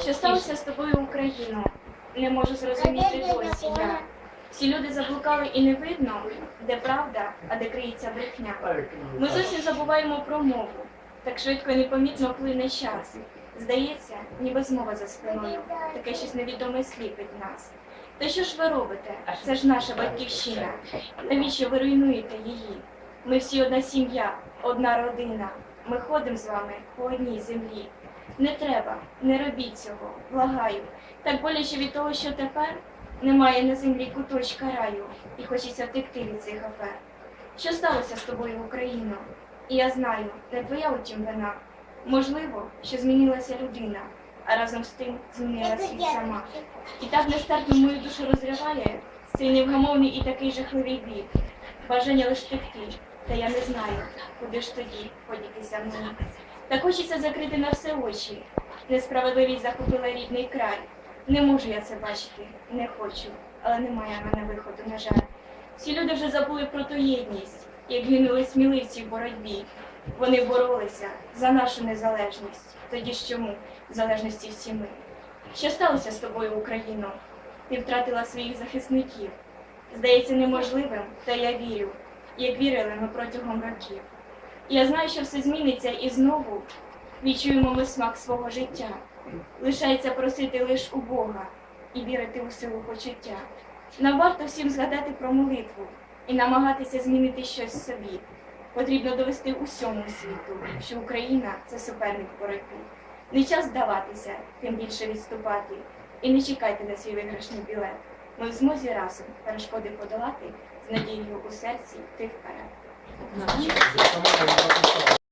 Що сталося з тобою, Україно? Не можу зрозуміти досі я. Всі люди заблукали і не видно, де правда, а де криється брехня. Ми зовсім забуваємо про мову. Так швидко і непомітно плине час. Здається, ніби змова за спиною. Таке щось невідоме сліпить нас. Та що ж ви робите? Це ж наша батьківщина. Навіщо ви руйнуєте її? Ми всі одна сім'я, одна родина. Ми ходимо з вами по одній землі. Не треба, не робіть цього, благаю. Так боляче від того, що тепер немає на землі куточка раю, і хочеться втекти від цих афер. Що сталося з тобою, Україно? І я знаю, не твоя утім вина. Можливо, що змінилася людина, а разом з тим змінила світ сама. І так нестерпно мою душу розриває цей невгамовний і такий жахливий біль. Бажання лиш текти, та я не знаю, куди ж тоді подітися мені. Так хочеться закрити на все очі. Несправедливість захопила рідний край. Не можу я це бачити, не хочу, але немає в мене виходу, на жаль. Всі люди вже забули про ту єдність, як гинули сміливці в боротьбі. Вони боролися за нашу незалежність. Тоді ж чому в залежності всі ми? Що сталося з тобою, Україно? Ти втратила своїх захисників. Здається неможливим, та я вірю, як вірили ми протягом років. Я знаю, що все зміниться і знову відчуємо ми смак свого життя. Лишається просити лиш у Бога і вірити у силу почуття. Нам варто всім згадати про молитву і намагатися змінити щось собі. Потрібно довести усьому світу, що Україна це суперник в боротьбі. Не час здаватися, тим більше відступати. І не чекайте на свій виграшний білет. Ми в змозі разом перешкоди подолати з надією у серці йти вперед. Наші.